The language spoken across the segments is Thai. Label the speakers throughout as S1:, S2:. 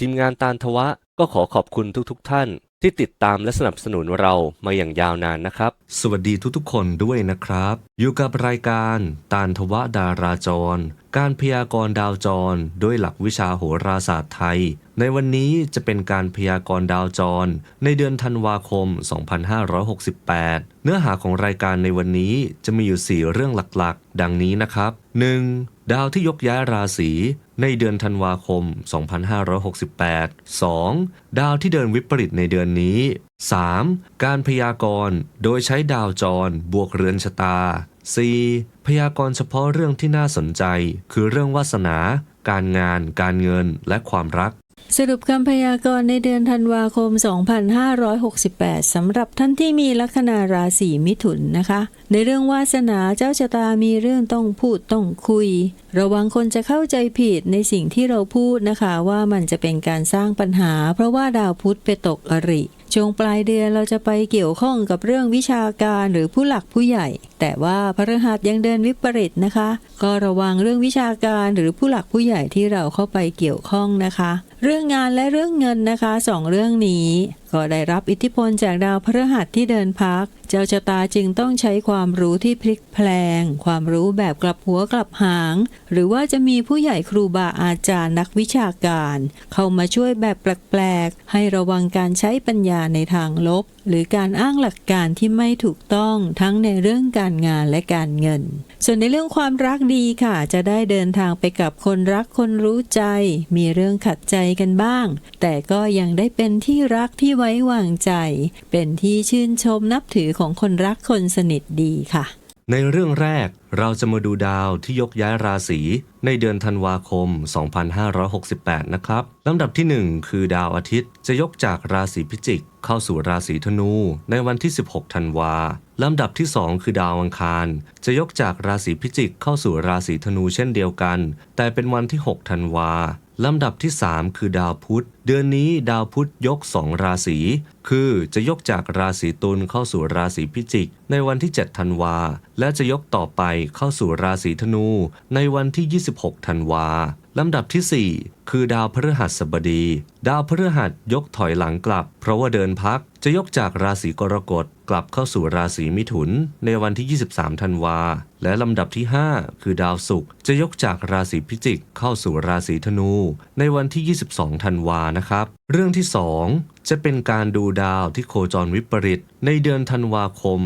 S1: ทีมงานตาลทวะก็ขอขอบคุณทุกๆท่านที่ติดตามและสนับสนุนเรามาอย่างยาวนานนะครับ สวัสดีทุกๆคนด้วยนะครับ อยู่กับรายการตาลทวะดาราจร การพยากรณ์ดาวจร ด้วยหลักวิชาโหราศาสตร์ไทย ในวันนี้จะเป็นการพยากรณ์ดาวจร ในเดือนธันวาคม 2568 เนื้อหาของรายการในวันนี้จะมีอยู่ 4 เรื่องหลักๆ ดังนี้นะครับ 1. ดาวที่ยกย้ายราศีในเดือนธันวาคม 2568 2. ดาวที่เดินวิปริตในเดือนนี้ 3. การพยากรณ์โดยใช้ดาวจร บวกเรือนชะตา 4. พยากรณ์เฉพาะเรื่องที่น่าสนใจ คือเรื่องวาสนา การงาน การเงิน และความรัก
S2: สรุปคำพยากรณ์ในเดือนธันวาคม 2568 สำหรับท่านที่มีลัคนาราศีมิถุนนะคะ ในเรื่องวาสนาเจ้าชะตามีเรื่องต้องพูดต้องคุย ระวังคนจะเข้าใจผิดในสิ่งที่เราพูดนะคะ ว่ามันจะเป็นการสร้างปัญหา เพราะว่าดาวพุธไปตกอริช่วงปลายเดือนเราจะไปเกี่ยวข้องกับเรื่องวิชาการหรือผู้หลักผู้ใหญ่ แต่ว่าพฤหัสยังเดินวิปริตนะคะ ก็ระวังเรื่องวิชาการหรือผู้หลักผู้ใหญ่ที่เราเข้าไปเกี่ยวข้องนะคะ เรื่องงานและเรื่องเงินนะคะสองเรื่องนี้ก็ได้รับอิทธิพลจากดาวพฤหัสที่เดินพัก เจ้าชะตาจึงต้องใช้ความรู้ที่พลิกแพลง ความรู้แบบกลับหัวกลับหาง หรือว่าจะมีผู้ใหญ่ครูบาอาจารย์นักวิชาการ เข้ามาช่วยแบบแปลกๆให้ระวังการใช้ปัญญาในทางลบ หรือการอ้างหลักการที่ไม่ถูกต้องทั้งในเรื่องการงานและการเงิน ส่วนในเรื่องความรักดีค่ะ จะได้เดินทางไปกับคนรักคนรู้ใจ มีเรื่องขัดใจกันบ้าง แต่ก็ยังได้เป็นที่รักที่ไว้วางใจ เป็นที่ชื่นชมนับถือของคนรักคนสนิทดีค่ะ
S1: ในเรื่องแรกเราจะมาดูดาวที่ยกย้ายราศีในเดือนธันวาคม 2568 นะครับลำดับที่ 1 คือดาวอาทิตย์จะยกจากราศีพิจิก เข้าสู่ราศีธนู ในวันที่ 16 ธันวาลำดับที่ 2 คือดาวอังคาร จะยกจากราศีพิจิกเข้าสู่ราศีธนูเช่นเดียวกัน แต่เป็นวันที่ 6 ธันวา ลำดับที่ 3 คือดาวพุธ เดือนนี้ดาวพุธยก 2 ราศี คือจะยกจากราศีตุลเข้าสู่ราศีพิจิก ในวันที่ 7 ธันวา และจะยกต่อไปเข้าสู่ราศีธนู ในวันที่ 26 ธันวาลำดับที่ 4 คือดาวพฤหัสบดี ดาวพฤหัสยกถอยหลังกลับ เพราะว่าเดินพักจะยกจากราศีกรกฎ กลับเข้าสู่ราศีมิถุนในวันที่ 23 ธันวา และลำดับที่ 5 คือดาวศุกร์จะยกจากราศีพิจิกเข้าสู่ราศีธนู ในวันที่ 22 ธันวานะครับ เรื่องที่ 2 จะเป็นการดูดาวที่โคจรวิปริต ในเดือนธันวาคม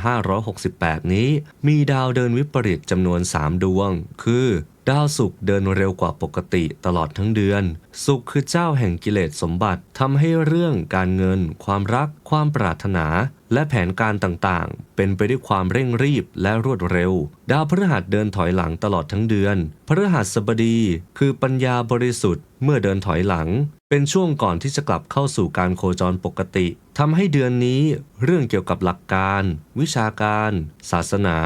S1: 2568 นี้ มีดาวเดินวิปริตจำนวน 3 ดวง คือ ดาวศุกร์เดินเร็วกว่าปกติตลอดทั้งเดือน ศุกร์คือเจ้าแห่งกิเลสสมบัติทำให้เรื่องการเงิน ความรัก ความปรารถนา และแผนการต่างๆ เป็นไปด้วยความเร่งรีบและรวดเร็ว ดาวพฤหัสเดินถอยหลังตลอดทั้งเดือน พฤหัสบดี คือปัญญาบริสุทธิ์เมื่อเดินถอยหลัง เป็นช่วงก่อนที่จะกลับเข้าสู่การโคจรปกติทำให้เดือนนี้เรื่องเกี่ยวกับหลักการ วิชาการ ศาสนา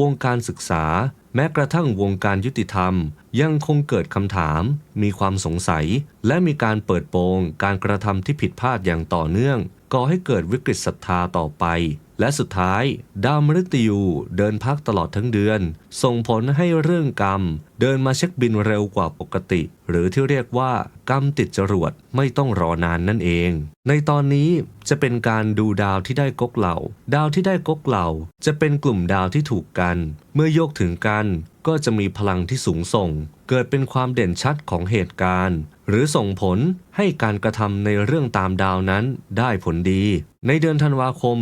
S1: วงการศึกษา แม้กระทั่งวงการยุติธรรม ยังคงเกิดคำถาม มีความสงสัย และมีการเปิดโปงการกระทำที่ผิดพลาดอย่างต่อเนื่อง ก่อให้เกิดวิกฤตศรัทธาต่อไป และสุดท้าย ดาวมฤตยูเดินพักตลอดทั้งเดือน ส่งผลให้เรื่องกรรม เดินมาเช็คบินเร็วกว่าปกติ หรือที่เรียกว่ากรรมติดจรวดไม่ต้องรอนานนั่นเอง ในตอนนี้จะเป็นการดูดาวที่ได้ก๊กเหล่า ดาวที่ได้ก๊กเหล่า จะเป็นกลุ่มดาวที่ถูกกัน เมื่อโยกถึงกันก็จะมีพลังที่สูงส่ง เกิดเป็นความเด่นชัดของเหตุการณ์ หรือส่งผลให้การกระทำในเรื่องตามดาวนั้นได้ผลดี ในเดือนธันวาคม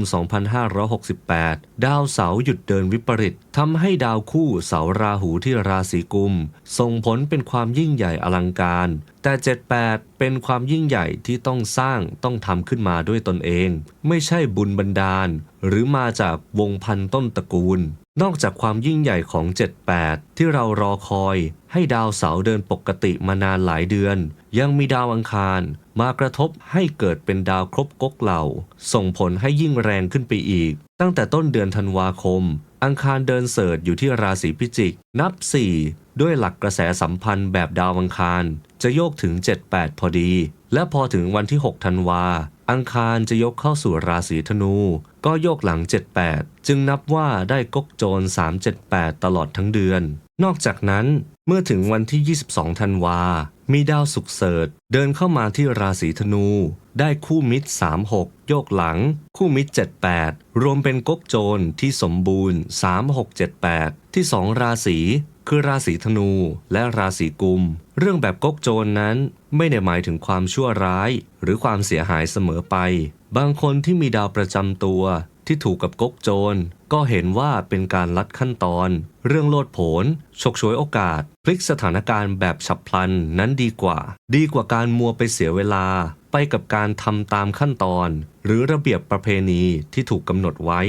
S1: 2568 ดาวเสาร์หยุดเดินวิปริตทำให้ดาวคู่เสาราหูที่ราศีกุม ส่งผลเป็นความยิ่งใหญ่อลังการ แต่ 78 เป็นความยิ่งใหญ่ที่ต้องสร้างต้องทำขึ้นมาด้วยตนเอง ไม่ใช่บุญบันดาล หรือมาจากวงพันต้นตระกูล นอกจากความยิ่งใหญ่ของ 78 ที่เรารอคอย ให้ดาวเสาร์เดินปกติมานานหลายเดือน ยังมีดาวอังคาร มากระทบให้เกิดเป็นดาวครบก๊กเหล่า ส่งผลให้ยิ่งแรงขึ้นไปอีก ตั้งแต่ต้นเดือนธันวาคม อังคารเดินเสิร์ชอยู่ที่ราศีพิจิก นับ 4 ด้วยหลักกระแสสัมพันธ์แบบดาวอังคาร จะโยกถึง 78 พอดี และพอถึงวันที่ 6 ธันวา อังคารจะยกเข้าสู่ราศีธนู ก็โยกหลัง 78 จึงนับว่าได้กกโจร 378 ตลอดทั้งเดือน นอกจากนั้นเมื่อถึงวันที่ 22 ธันวา มีดาวศุกเสร์ชเดินเข้ามาที่ราศีธนู ได้คู่มิตร 36 โยกหลัง คู่มิตร 78 รวมเป็นกกโจรที่สมบูรณ์ 3678 ที่ 2 ราศีคือราศีธนูและราศีกุม เรื่องแบบก๊กโจรนั้นไม่ได้หมายถึงความชั่วร้าย หรือความเสียหายเสมอไป บางคนที่มีดาวประจำตัวที่ถูกกับก๊กโจร ก็เห็นว่าเป็นการลัดขั้นตอน เรื่องโลดโผนฉกฉวยโอกาส พลิกสถานการณ์แบบฉับพลันนั้นดีกว่า ดีกว่าการมัวไปเสียเวลา ไปกับการทำตามขั้นตอน หรือระเบียบประเพณีที่ถูกกำหนดไว้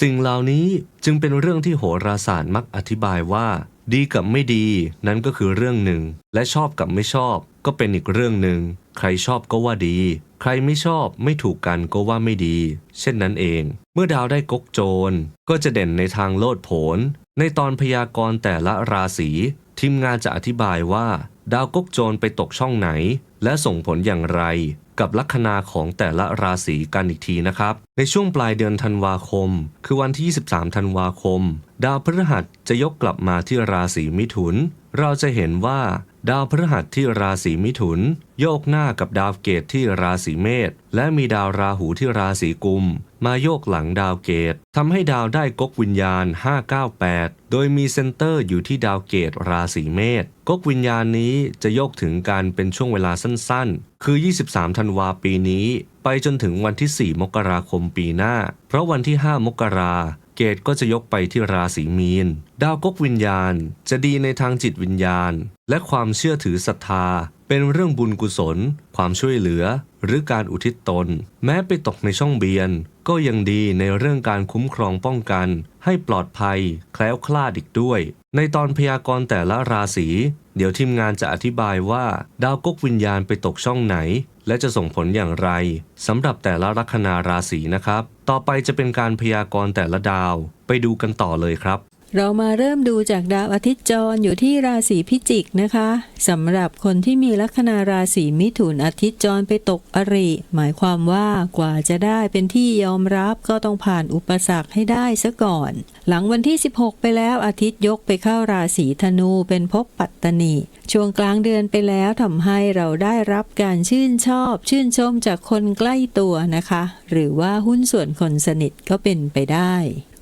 S1: สิ่งเหล่านี้จึงเป็นเรื่องที่โหราศาสตร์มักอธิบายว่า ดีกับไม่ดีนั้นก็คือเรื่องหนึ่ง และชอบกับไม่ชอบ ก็เป็นอีกเรื่องหนึ่ง ใครชอบก็ว่าดี ใครไม่ชอบไม่ถูกกันก็ว่าไม่ดี เช่นนั้นเอง เมื่อดาวได้กกโจร ก็จะเด่นในทางโลดโผน ในตอนพยากรณ์แต่ละราศีทีมงานจะอธิบายว่า ดาวกกโจรไปตกช่องไหน และส่งผลอย่างไร กับลัคนาของแต่ละราศีกันอีกทีนะครับ ในช่วงปลายเดือนธันวาคม คือวันที่ 23 ธันวาคม ดาวพฤหัสจะยกกลับมาที่ราศีมิถุน เราจะเห็นว่าดาวพฤหัสที่ราศีมิถุน โยกหน้ากับดาวเกตที่ราศีเมษและมีดาวราหูที่ราศีกุม มาโยกหลังดาวเกตทำให้ดาวได้ก๊กวิญญาณ 598 โดยมีเซนเตอร์อยู่ที่ดาวเกตราศีเมษก๊กวิญญาณนี้จะโยกถึงการเป็นช่วงเวลาสั้นๆ คือ 23 ธันวาปีนี้ ไปจนถึงวันที่ 4 มกราคมปีหน้า เพราะวันที่ 5 มกราเกตก็จะยกไปที่ราศีมีน ดาวก๊กวิญญาณ จะดีในทางจิตวิญญาณ และความเชื่อถือศรัทธา เป็นเรื่องบุญกุศล ความช่วยเหลือ หรือการอุทิศตน แม้ไปตกในช่องเบียน ก็ยังดีในเรื่องการคุ้มครองป้องกัน ให้ปลอดภัย แคล้วคลาดอีกด้วย ในตอนพยากรณ์แต่ละราศี เดี๋ยวทีมงานจะอธิบายว่า ดาวก๊กวิญญาณไปตกช่องไหน และจะส่งผลอย่างไรสำหรับแต่ละลัคนาราศีนะครับ ต่อไปจะเป็นการพยากรณ์แต่ละดาว ไปดูกันต่อเลยครับ
S2: เรามาเริ่มดูจากดาวอาทิตย์จรอยู่ที่ราศีพิจิกนะคะสำหรับคนที่มีลัคนาราศีมิถุนอาทิตย์จรไปตกอริ หมายความว่ากว่าจะได้เป็นที่ยอมรับก็ต้องผ่านอุปสรรคให้ได้ซะก่อน หลังวันที่ 16 ไปแล้วอาทิตย์ยกไปเข้าราศีธนูเป็นภพปัตตนีช่วงกลางเดือนไปแล้วทำให้เราได้รับการชื่นชอบ ชื่นชมจากคนใกล้ตัวนะคะ หรือว่าหุ้นส่วนคนสนิทก็เป็นไปได้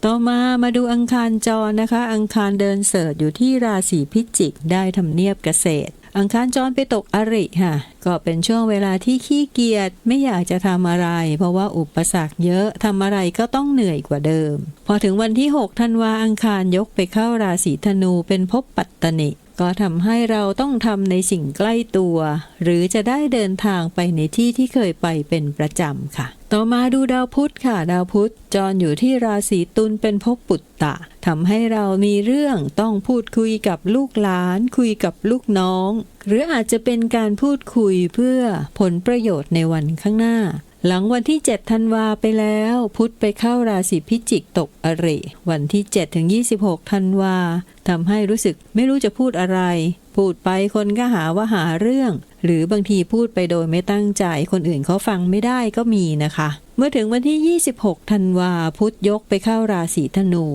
S2: ต่อมามาดูอังคารจรนะคะ อังคารเดินเสิร์ชอยู่ที่ราศีพิจิกได้ทำเนียบเกษตร อังคารจรไปตกอริค่ะ ก็เป็นช่วงเวลาที่ขี้เกียจไม่อยากจะทำอะไร เพราะว่าอุปสรรคเยอะทำอะไรก็ต้องเหนื่อยกว่าเดิม พอถึงวันที่6ธันวาอังคารยกไปเข้าราศีธนูเป็นภพปัตตนิก็ทำให้เราต้องทำในสิ่งใกล้ตัว หรือจะได้เดินทางไปในที่ที่เคยไปเป็นประจำค่ะ ต่อมาดูดาวพุธค่ะ ดาวพุธจรอยู่ที่ราศีตุลเป็นภพปุตตะทำให้เรามีเรื่องต้องพูดคุยกับลูกหลาน คุยกับลูกน้อง หรืออาจจะเป็นการพูดคุยเพื่อผลประโยชน์ในวันข้างหน้า หลังวันที่ 7 ธันวาไปแล้ว พุธไปเข้าราศีพิจิกตกอริวันที่ 7 ถึง 26 ธันวาทำให้รู้สึกไม่รู้จะพูดอะไร พูดไปคนก็หาว่าหาเรื่อง หรือบางทีพูดไปโดยไม่ตั้งใจ คนอื่นเขาฟังไม่ได้ก็มีนะคะ เมื่อถึงวันที่ 26 ธันวาพุธยกไปเข้าราศีธนู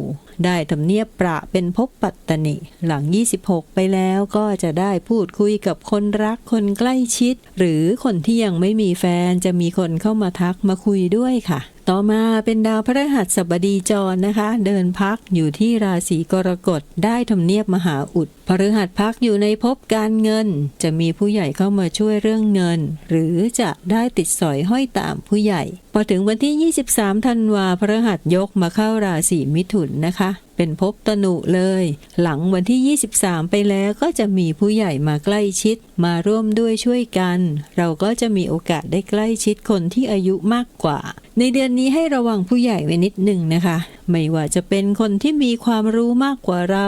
S2: ได้ทำเนียบประเป็นภพปัตตนิ หลัง 26 ไปแล้วก็จะได้พูดคุยกับคนรักคนใกล้ชิด หรือคนที่ยังไม่มีแฟนจะมีคนเข้ามาทักมาคุยด้วยค่ะ ต่อมาเป็นดาวพระหัสบดีจรนะคะ เดินพักอยู่ที่ราศีกรกฎได้ทำเนียบมหาอุดพฤหัสพักอยู่ในภพการเงิน จะมีผู้ใหญ่เข้ามาช่วยเรื่องเงิน หรือจะได้ติดสอยห้อยตามผู้ใหญ่ พอถึงวันที่ 23 ธันวาพฤหัสยกมาเข้าราศีมิถุนนะคะเป็นภพตนุเลย หลังวันที่ 23 ไปแล้วก็จะมีผู้ใหญ่มาใกล้ชิด มาร่วมด้วยช่วยกัน เราก็จะมีโอกาสได้ใกล้ชิดคนที่อายุมากกว่า ในเดือนนี้ให้ระวังผู้ใหญ่ไว้นิดหนึ่งนะคะ ไม่ว่าจะเป็นคนที่มีความรู้มากกว่าเรา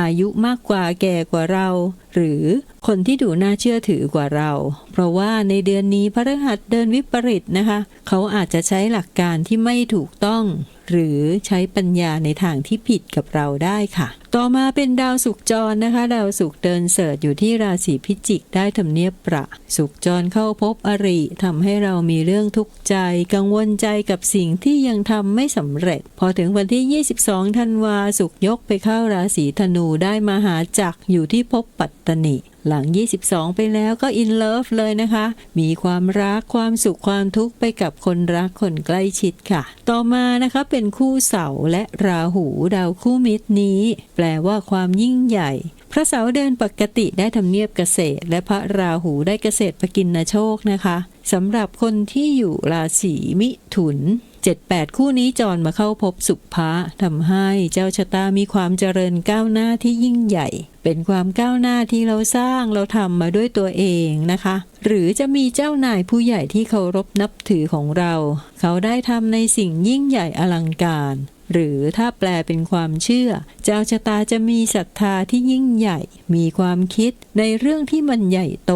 S2: อายุมากกว่าแก่กว่าเรา หรือคนที่ดูน่าเชื่อถือกว่าเรา เพราะว่าในเดือนนี้พระฤหัสเดินวิปริตนะคะ เขาอาจจะใช้หลักการที่ไม่ถูกต้อง หรือใช้ปัญญาในทางที่ผิดกับเราได้ค่ะ ต่อมาเป็นดาวสุกจรนะคะ ดาวสุกเดินเสิร์ชอยู่ที่ราศีพิจิกได้ทำเนียบประ สุกจรเข้าพบอริทำให้เรามีเรื่องทุกข์ใจ กังวลใจกับสิ่งที่ยังทำไม่สำเร็จ พอถึงวันที่ 22 ธันวาสุกยกไปเข้าราศีธนูได้มาหาจักอยู่ที่ภพปัตตนิ หลัง 22 ไปแล้วก็อินเลิฟเลยนะคะ มีความรักความสุขความทุกข์ไปกับคนรักคนใกล้ชิดค่ะ ต่อมานะคะเป็นคู่เสาและราหูดาวคู่มิตรนี้ แปลว่าความยิ่งใหญ่ พระเสาเดินปกติได้ทำเนียบเกษตร และพระราหูได้เกษตรปกินโชคนะคะสำหรับคนที่อยู่ราศีมิถุน 78 คู่นี้จรมาเข้าพบสุภะทำให้เจ้าชะตามีความเจริญก้าวหน้าที่ยิ่งใหญ่ เป็นความก้าวหน้าที่เราสร้างเราทำมาด้วยตัวเองนะคะ หรือจะมีเจ้านายผู้ใหญ่ที่เคารพนับถือของเรา เขาได้ทำในสิ่งยิ่งใหญ่อลังการ หรือถ้าแปลเป็นความเชื่อ เจ้าชะตาจะมีศรัทธาที่ยิ่งใหญ่ มีความคิดในเรื่องที่มันใหญ่โต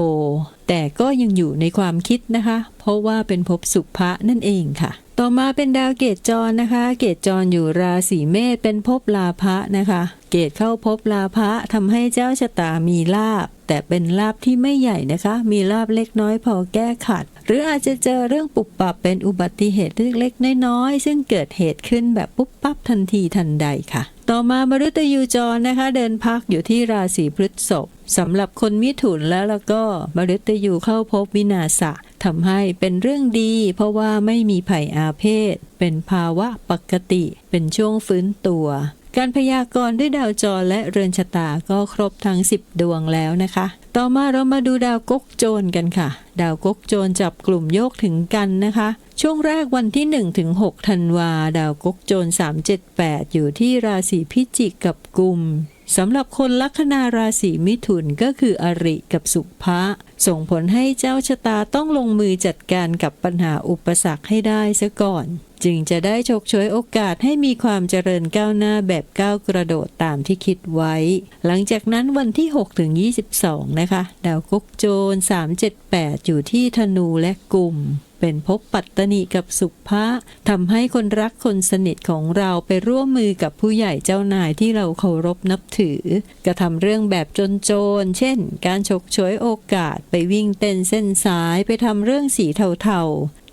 S2: แต่ก็ยังอยู่ในความคิดนะคะ เพราะว่าเป็นภพสุภะนั่นเองค่ะ ต่อมาเป็นดาวเกตจรนะคะ เกตจรอยู่ราศีเมษเป็นภพลาภะนะคะ เกตเข้าภพลาภะทำให้เจ้าชะตามีลาบ แต่เป็นลาบที่ไม่ใหญ่นะคะ มีลาบเล็กน้อยพอแก้ขัด หรืออาจจะเจอเรื่องปุบปับเป็นอุบัติเหตุเล็กๆน้อยๆซึ่งเกิดเหตุขึ้นแบบปุ๊บปั๊บทันทีทันใดค่ะ ต่อมามฤตยูจรนะคะ เดินพักอยู่ที่ราศีพฤษภสำหรับคนมิถุนแล้วแล้วก็มฤตยูเข้าพบวินาศะทำให้เป็นเรื่องดี เพราะว่าไม่มีภัยอาเพศ เป็นภาวะปกติ เป็นช่วงฟื้นตัวการพยากรณ์ด้วยดาวจรและเรือนชะตาก็ครบทั้ง 10 ดวงแล้วนะคะ ต่อมาเรามาดูดาวก๊กโจรกันค่ะ ดาวก๊กโจรจับกลุ่มโยกถึงกันนะคะ ช่วงแรกวันที่1ถึง6ธันวา ดาวก๊กโจร378 อยู่ที่ราศีพิจิกกับกุมสำหรับคนลัคนาราศีมิถุนก็คืออริกับสุภะส่งผลให้เจ้าชะตาต้องลงมือจัดการกับปัญหาอุปสรรคให้ได้ซะก่อน จึงจะได้ฉกฉวยโอกาสให้มีความเจริญก้าวหน้าแบบก้าวกระโดดตามที่คิดไว้ หลังจากนั้นวันที่ 6 ถึง 22 นะคะ ดาวกุกโจร 378 อยู่ที่ธนูและกลุ่มเป็นภพปัตตนิกับสุภะทำให้คนรักคนสนิทของเราไปร่วมมือกับผู้ใหญ่เจ้านายที่เราเคารพนับถือ กระทำเรื่องแบบจนๆเช่น การฉกฉวยโอกาสไปวิ่งเต้นเส้นสายไปทำเรื่องสีเทา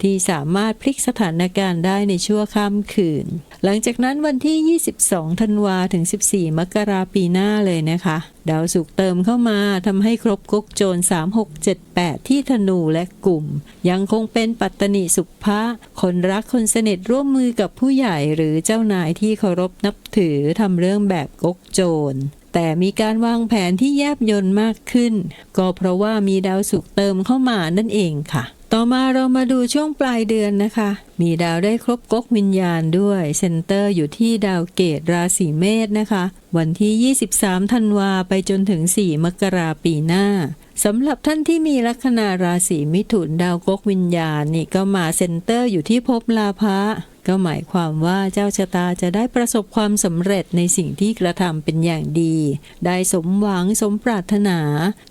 S2: ที่สามารถพลิกสถานการณ์ได้ในชั่วข้ามคืน หลังจากนั้นวันที่ 22 ธันวาถึง 14 มกราปีหน้าเลยนะคะ ดาวสุกเติมเข้ามาทำให้ครบก๊กโจร 3678 ที่ธนูและกลุ่ม ยังคงเป็นปัตตนิสุภะคนรักคนสนิทร่วมมือกับผู้ใหญ่หรือเจ้านายที่เคารพนับถือทำเรื่องแบบก๊กโจรแต่มีการวางแผนที่แยบยนต์มากขึ้น ก็เพราะว่ามีดาวสุกเติมเข้ามานั่นเองค่ะ ต่อมาเรามาดูช่วงปลายเดือนนะคะ มีดาวได้ครบก๊กวิญญาณด้วย เซนเตอร์อยู่ที่ดาวเกตราศีเมษนะคะ วันที่ 23 ธันวาไปจนถึง 4 มกราปีหน้าสำหรับท่านที่มีลัคนาราศีมิถุนดาวก๊กวิญญาณนี่ก็มาเซนเตอร์อยู่ที่ภพลาภะ ก็หมายความว่าเจ้าชะตาจะได้ประสบความสำเร็จในสิ่งที่กระทำเป็นอย่างดี ได้สมหวังสมปรารถนา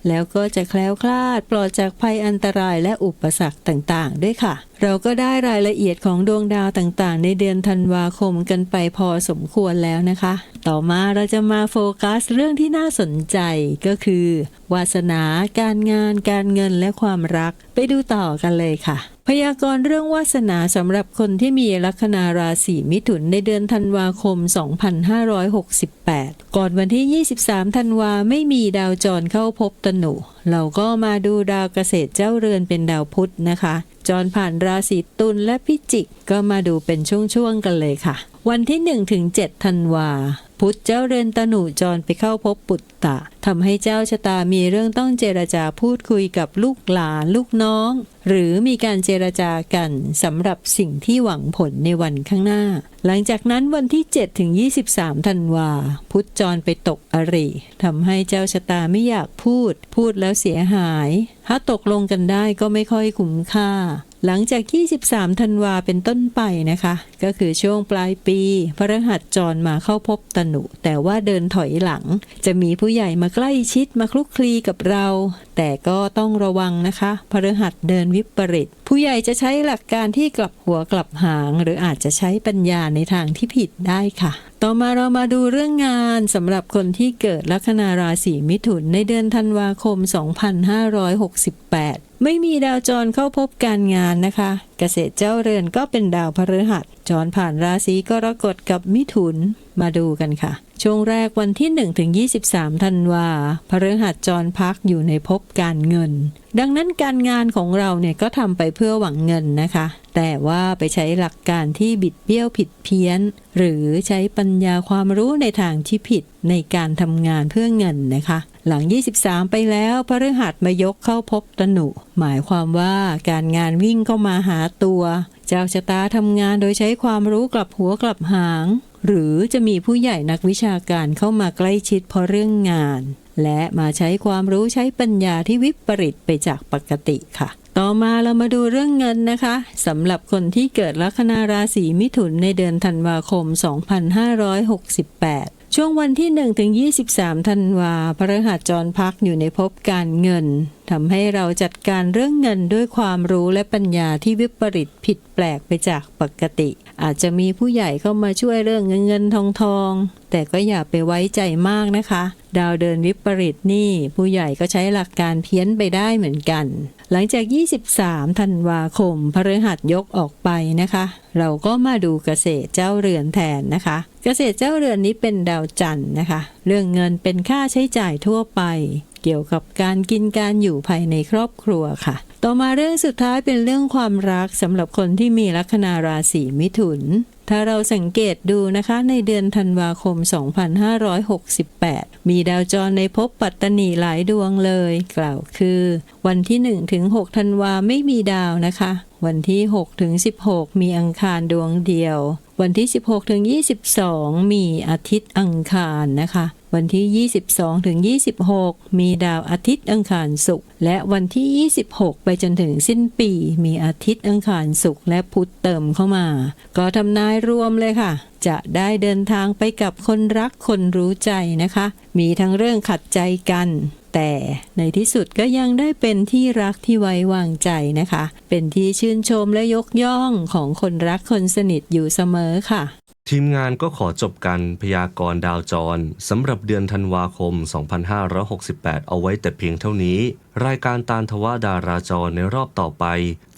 S2: แล้วก็จะแคล้วคลาดปลอดจากภัยอันตรายและอุปสรรคต่างๆ ด้วยค่ะ เราก็ได้รายละเอียดของดวงดาวต่างๆ ในเดือนธันวาคมกันไปพอสมควรแล้วนะคะ ต่อมาเราจะมาโฟกัสเรื่องที่น่าสนใจก็คือ วาสนา การงาน การเงินและความรัก ไปดูต่อกันเลยค่ะ พยากรณ์เรื่องวาสนาสำหรับคนที่มีลัคนาราศีมิถุนในเดือนธันวาคม 2568 ก่อนวันที่ 23 ธันวาไม่มีดาวจรเข้าพบตนุ เราก็มาดูดาวเกษตรเจ้าเรือนเป็นดาวพุธนะคะ จรผ่านราศีตุลและพิจิกก็มาดูเป็นช่วงๆกันเลยค่ะ วันที่ 1-7 ธันวา พุทธเจ้าเรือนตนุจรไปเข้าพบปุตตะทำให้เจ้าชะตามีเรื่องต้องเจรจาพูดคุยกับลูกหลานลูกน้อง หรือมีการเจรจากันสำหรับสิ่งที่หวังผลในวันข้างหน้า หลังจากนั้นวันที่7ถึง23ธันวา พุทธจรไปตกอริทำให้เจ้าชะตาไม่อยากพูด พูดแล้วเสียหาย ถ้าตกลงกันได้ก็ไม่ค่อยคุ้มค่า หลังจาก 23 ธันวาเป็นต้นไปนะคะ ก็คือช่วงปลายปีพระรหัสจรมาเข้าพบตนุ แต่ว่าเดินถอยหลัง จะมีผู้ใหญ่มาใกล้ชิดมาคลุกคลีกับเรา แต่ก็ต้องระวังนะคะพระรหัสเดินวิปริต ผู้ใหญ่จะใช้หลักการที่กลับหัวกลับหาง หรืออาจจะใช้ปัญญาในทางที่ผิดได้ค่ะ ต่อมาเรามาดูเรื่องงานสำหรับคนที่เกิดลัคนาราศีมิถุนในเดือนธันวาคม 2568 ไม่มีดาวจรเข้าพบการงานนะคะ เกษตรเจ้าเรือนก็เป็นดาวพฤหัสจรผ่านราศีกรกฎกับมิถุนมาดูกันค่ะ ช่วงแรกวันที่ 1 ถึง 23ธันวาพฤหัสจรพักอยู่ในภพการเงิน ดังนั้นการงานของเราเนี่ยก็ทำไปเพื่อหวังเงินนะคะ แต่ว่าไปใช้หลักการที่บิดเบี้ยวผิดเพี้ยน หรือใช้ปัญญาความรู้ในทางที่ผิดในการทำงานเพื่อเงินนะคะหลัง 23 ไปแล้วพฤหัสมายกเข้าพบตนุ หมายความว่าการงานวิ่งเข้ามาหาตัว เจ้าชะตาทำงานโดยใช้ความรู้กลับหัวกลับหาง หรือจะมีผู้ใหญ่นักวิชาการเข้ามาใกล้ชิดเพราะเรื่องงาน และมาใช้ความรู้ใช้ปัญญาที่วิปริตไปจากปกติค่ะ ต่อมาเรามาดูเรื่องเงินนะคะสำหรับคนที่เกิดลัคนาราศีมิถุนในเดือนธันวาคม 2568ช่วงวันที่1ถึง23 ธันวาพฤหัสจรพักอยู่ในภพการเงินทำให้เราจัดการเรื่องเงินด้วยความรู้และปัญญาที่วิปริตผิดแปลกไปจากปกติ อาจจะมีผู้ใหญ่เข้ามาช่วยเรื่องเงินเงินทองทอง แต่ก็อย่าไปไว้ใจมากนะคะ ดาวเดินวิปริตนี่ ผู้ใหญ่ก็ใช้หลักการเพี้ยนไปได้เหมือนกัน หลังจาก 23 ธันวาคมพฤหัสยกออกไปนะคะ เราก็มาดูเกษตรเจ้าเรือนแทนนะคะ เกษตรเจ้าเรือนนี้เป็นดาวจันทร์นะคะ เรื่องเงินเป็นค่าใช้จ่ายทั่วไป เกี่ยวกับการกินการอยู่ภายในครอบครัวค่ะ ต่อมาเรื่องสุดท้ายเป็นเรื่องความรักสำหรับคนที่มีลัคนาราศีมิถุน ถ้าเราสังเกตดูนะคะในเดือนธันวาคม 2568 มีดาวจรในภพปัตตนีหลายดวงเลย กล่าวคือ วันที่1ถึง6ธันวาไม่มีดาวนะคะ วันที่6ถึง16 มีอังคารดวงเดียว วันที่ 16ถึง22 มีอาทิตย์อังคารนะคะ วันที่ 22 ถึง 26 มีดาวอาทิตย์อังคารศุกร์และวันที่ 26 ไปจนถึงสิ้นปี มีอาทิตย์อังคารศุกร์และพุธเติมเข้ามา ก็ทำนายรวมเลยค่ะ จะได้เดินทางไปกับคนรักคนรู้ใจนะคะ มีทั้งเรื่องขัดใจกันแต่ในที่สุดก็ยังได้เป็นที่รักที่ไว้วางใจนะคะ เป็นที่ชื่นชมและยกย่องของคนรักคนสนิทอยู่เสมอค่ะ
S1: ทีมงานก็ขอจบการพยากรณ์ดาวจรสำหรับเดือนธันวาคม 2568 เอาไว้แต่เพียงเท่านี้ รายการตานทวาดาราจรในรอบต่อไป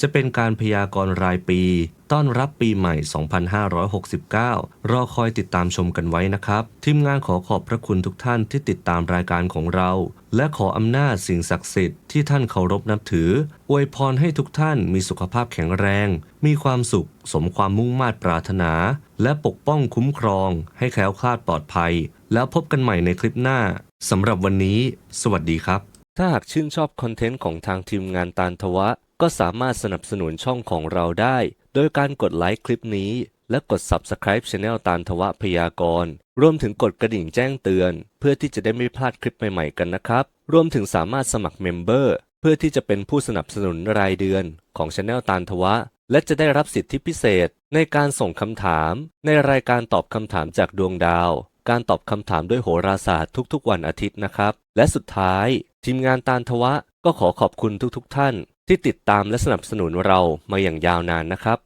S1: จะเป็นการพยากรณ์รายปี ต้อนรับปีใหม่ 2569 รอคอยติดตามชมกันไว้นะครับ ทีมงานขอขอบพระคุณทุกท่านที่ติดตามรายการของเรา และขออำนาจสิ่งศักดิ์สิทธิ์ที่ท่านเคารพนับถือ อวยพรให้ทุกท่านมีสุขภาพแข็งแรง มีความสุข สมความมุ่งมา่ปรารถนา และปกป้องคุ้มครอง ให้แคล้วคลาดปลอดภัย แล้วพบกันใหม่ในคลิปหน้าสำหรับวันนี้ สวัสดีครับ ถ้าหากชื่นชอบคอนเทนต์ของทางทีมงานตานทวะ ก็สามารถสนับสนุนช่องของเราได้ โดยการกดไลค์คลิปนี้ และกด Subscribe Channel ตานทวะพยากรณ์รวมถึงกดกระดิ่งแจ้งเตือน เพื่อที่จะได้ไม่พลาดคลิปใหม่ๆกันนะครับ รวมถึงสามารถสมัครเมมเบอร์เพื่อที่จะเป็นผู้สนับสนุนรายเดือนของ Channel ตานทวะ และจะได้รับสิทธิพิเศษ ในการส่งคำถาม ในรายการตอบคำถามจากดวงดาว การตอบคำถามด้วยโหราศาสตร์ทุกๆ วันอาทิตย์นะครับ และสุดท้าย ทีมงานตานทวะก็ขอขอบคุณทุกๆท่าน ที่ติดตามและสนับสนุนเรามาอย่างยาวนานนะครับ